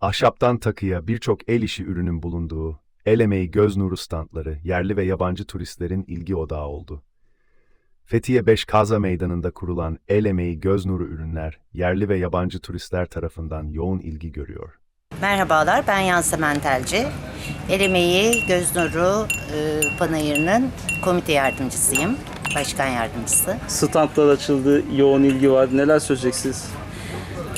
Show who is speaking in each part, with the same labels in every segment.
Speaker 1: Ahşaptan takıya birçok el işi ürünün bulunduğu, el emeği göz nuru standları yerli ve yabancı turistlerin ilgi odağı oldu. Fethiye 5 Kaza Meydanı'nda kurulan el emeği göz nuru ürünler yerli ve yabancı turistler tarafından yoğun ilgi görüyor.
Speaker 2: Merhabalar, ben Yasemen Telci. El Emeği Göz Nuru e, Panayırı'nın komite yardımcısıyım, başkan yardımcısı.
Speaker 3: Standlar açıldı, yoğun ilgi var. Neler söyleyeceksiniz?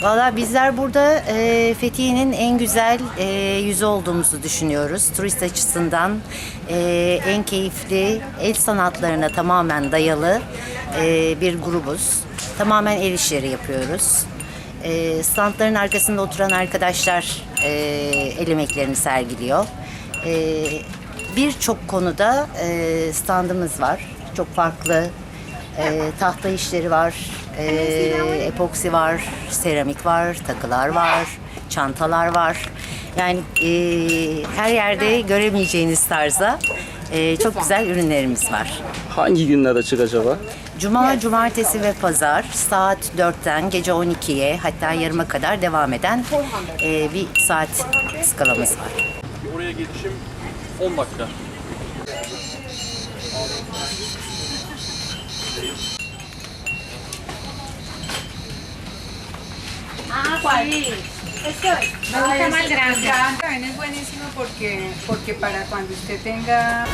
Speaker 2: Valla bizler burada e, Fethiye'nin en güzel e, yüzü olduğumuzu düşünüyoruz. Turist açısından e, en keyifli, el sanatlarına tamamen dayalı e, bir grubuz. Tamamen el işleri yapıyoruz. E, standların arkasında oturan arkadaşlar e, el emeklerini sergiliyor. E, Birçok konuda e, standımız var. Çok farklı e, tahta işleri var, e, epoksi var, seramik var, takılar var, çantalar var. Yani e, her yerde göremeyeceğiniz tarzda e, çok güzel ürünlerimiz var.
Speaker 3: Hangi günler açık acaba?
Speaker 2: Cuma, cumartesi ve pazar saat 4'ten gece 12'ye hatta yarıma kadar devam eden e, bir saat skalamız var.
Speaker 4: Oraya geçişim 10 dakika.
Speaker 5: Sí. Me gusta más grande. También es buenísimo porque, porque para cuando usted tenga